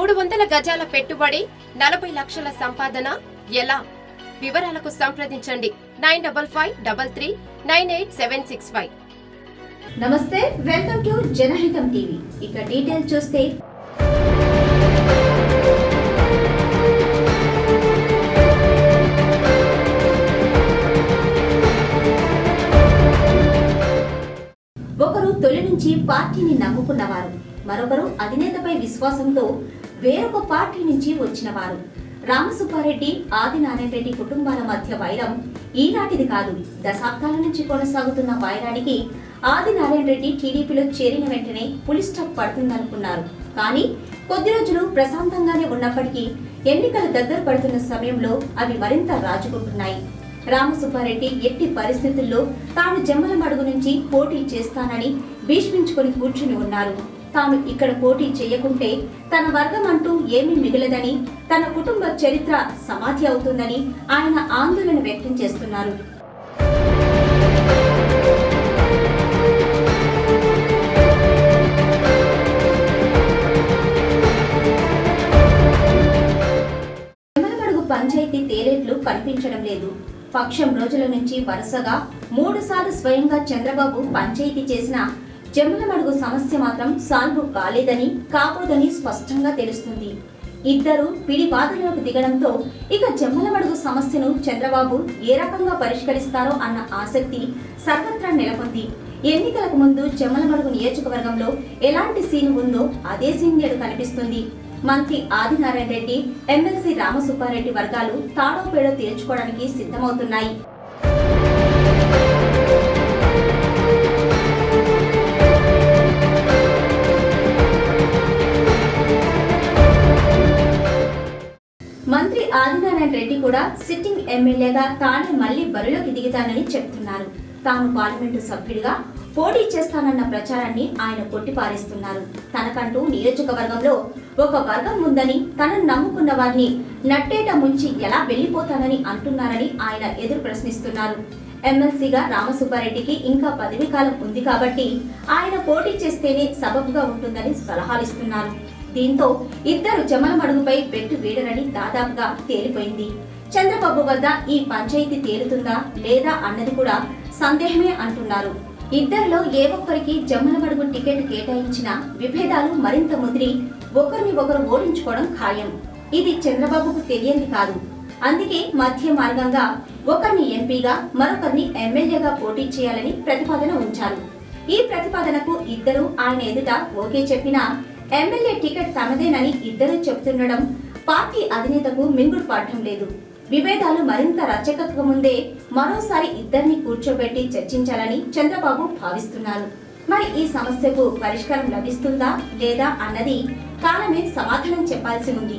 మూడు వందల గజాల పెట్టుబడి నలభై లక్షల సంపాదన. ఎలా? వివరాలకు సంప్రదించండి. Nine double five double three nine eight seven six five. నమస్తే వెల్కమ్ టు జనహితం టీవీ. ఇక డీటెయిల్ చూస్తే ఒకరు తొలి నుంచి పార్టీని నమ్ముకున్నవారు మరొకరు అధినేతపై విశ్వాసంతో వేరొక పార్టీ నుంచి వచ్చినవారు రామసుబ్బారెడ్డి ఆదినారాయణ రెడ్డి కుటుంబాల మధ్య వైరం ఈనాటిది కాదు. దశాబ్దాల నుంచి కొనసాగుతున్న వైరానికి ఆదినారాయణ రెడ్డి టీడీపీలో చేరిన వెంటనే పులి స్టాప్ పడుతుందనుకున్నారు. కానీ కొద్ది రోజులు ప్రశాంతంగానే ఉన్నప్పటికీ ఎన్నికలు దగ్గర పడుతున్న సమయంలో అవి మరింత రాజుకుంటున్నాయి. రామసుబ్బారెడ్డి ఎట్టి పరిస్థితుల్లో తాను జమ్మల మడుగు నుంచి పోటీ చేస్తానని భీష్మించుకొని కూర్చుని ఉన్నారు. తాను ఇక్కడ పోటీ చేయకుంటే తన వర్గం అంటూ ఏమీ మిగలదని తన కుటుంబ చరిత్ర సమాధి అవుతుందని ఆయన ఆందోళన వ్యక్తం చేస్తున్నారు. పంచాయతీ తేలేట్లు కనిపించడం లేదు. పక్షం రోజుల నుంచి వరుసగా మూడుసార్లు స్వయంగా చంద్రబాబు పంచాయతీ చేసిన జమ్మలమడుగు సమస్య మాత్రం సాల్వ్ కాలేదని కాబోదని స్పష్టంగా తెలుస్తుంది. ఇద్దరు పిడివాదనలోకి దిగడంతో ఇక జమ్మలమడుగు సమస్యను చంద్రబాబు ఏ రకంగా పరిష్కరిస్తారో అన్న ఆసక్తి సర్వత్రా నెలకొంది. ఎన్నికలకు ముందు జమ్మలమడుగు నియోజకవర్గంలో ఎలాంటి సీన్ ఉందో అదే సీన్ నేడు కనిపిస్తుంది. మంత్రి ఆదినారాయణ రెడ్డి ఎమ్మెల్సీ రామసుబ్బారెడ్డి వర్గాలు తాడో పేడో తేల్చుకోవడానికి సిద్ధమవుతున్నాయి. ఆదినారాయణ రెడ్డి కూడా సిట్టింగ్ ఎమ్మెల్యేగా తానే మళ్ళీ బరిలోకి దిగుతానని చెప్తున్నారు. తాను పార్లమెంటు సభ్యుడిగా పోటీ చేస్తానన్న ప్రచారాన్ని ఆయన కొట్టిపారేస్తున్నారు. తనకంటూ నియోజకవర్గంలో ఒక వర్గం ఉందని తనను నమ్ముకున్న వారిని నట్టేట ముంచి ఎలా వెళ్ళిపోతానని అంటున్నారని ఆయన ఎదురు ప్రశ్నిస్తున్నారు. ఎమ్మెల్సీగా రామసుబ్బారెడ్డికి ఇంకా పదవి కాలం ఉంది కాబట్టి ఆయన పోటీ చేస్తేనే సబబుగా ఉంటుందని సలహాలిస్తున్నారు. దీంతో ఇద్దరు జమల మడుగుపై పెట్టు వీడరని దాదాపుగా తేలిపోయింది. చంద్రబాబు వద్ద ఈ పంచాయతీ తేలుతుందా లేదా అన్నది కూడా సందేహమే అంటున్నారు. ఇద్దరిలో ఏ ఒక్కరికి జమ్మల మడుగు టికెట్ కేటాయించిన విభేదాలు మరింత ముదిరి ఒకరిని ఒకరు ఓడించుకోవడం ఖాయం. ఇది చంద్రబాబుకు తెలియంది కాదు. అందుకే మధ్య మార్గంగా ఒకరిని ఎంపీగా మరొకరిని ఎమ్మెల్యేగా పోటీ చేయాలని ప్రతిపాదన ఉంచారు. ఈ ప్రతిపాదనకు ఇద్దరు ఆయన ఎదుట ఓకే చెప్పినా ఎమ్మెల్యే టికెట్ తమదేనని ఇద్దరు చెబుతుండడం పార్టీ అధినేతకు మింగుడు పాఠం లేదు. విభేదాలు మరింత రచ్చకక్క ముందే మరోసారి ఇద్దరిని కూర్చోబెట్టి చర్చించాలని చంద్రబాబు భావిస్తున్నారు. మరి ఈ సమస్యకు పరిష్కారం లభిస్తుందా లేదా అన్నది కాలమే సమాధానం చెప్పాల్సి ఉంది.